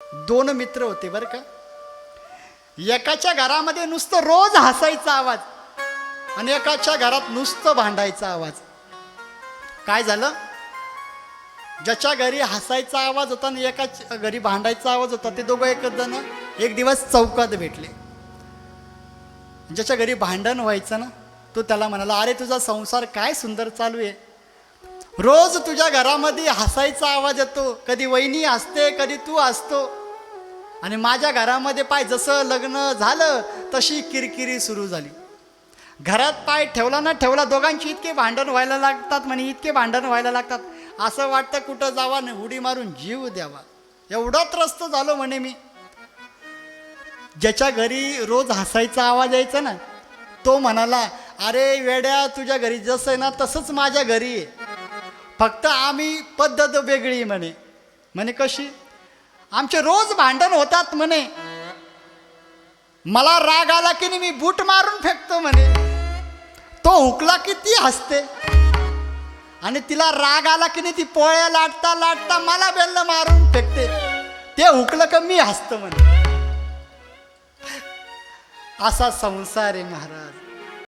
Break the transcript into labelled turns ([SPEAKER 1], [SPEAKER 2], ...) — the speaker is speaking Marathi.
[SPEAKER 1] दोन मित्र होते बरं का? एकाच्या घरामध्ये नुसतं रोज हसायचा आवाज आणि एकाच्या घरात नुसतं भांडायचा आवाज. काय झालं? ज्याच्या घरी हसायचा आवाज होता आणि एकाच्या घरी भांडायचा आवाज होता ते दोघं एकच जण एक दिवस चौकात भेटले. ज्याच्या घरी भांडण व्हायचं ना तो त्याला म्हणाला अरे तुझा संसार काय सुंदर चालू आहे. रोज तुझ्या घरामध्ये हसायचा आवाज येतो. कधी वहिनी असते कधी तू असतो आणि माझ्या घरामध्ये पाय जसं लग्न झालं तशी किरकिरी सुरू झाली. घरात पाय ठेवला ना ठेवला दोघांची इतके भांडण व्हायला लागतात म्हणे इतके भांडण व्हायला लागतात. असं वाटतं कुठं जावा न उडी मारून जीव द्यावा. एवढा त्रस्त झालो म्हणे मी. ज्याच्या घरी रोज हसायचा आवाज यायचा ना तो म्हणाला अरे वेड्या तुझ्या घरी जसं आहे ना तसंच माझ्या घरी आहे. फक्त आम्ही पद्धत वेगळी म्हणे. म्हणे कशी? आमचे रोज भांडण होतात म्हणे. मला राग आला की नाही मी बूट मारून फेकतो म्हणे. तो हुकला की ती हसते. आणि तिला राग आला की नाही ती पोळ्या लाटता लाटता मला बेल्ल मारून फेकते. ते हुकलं का मी हसतो म्हणे. असा संसार आहे महाराज.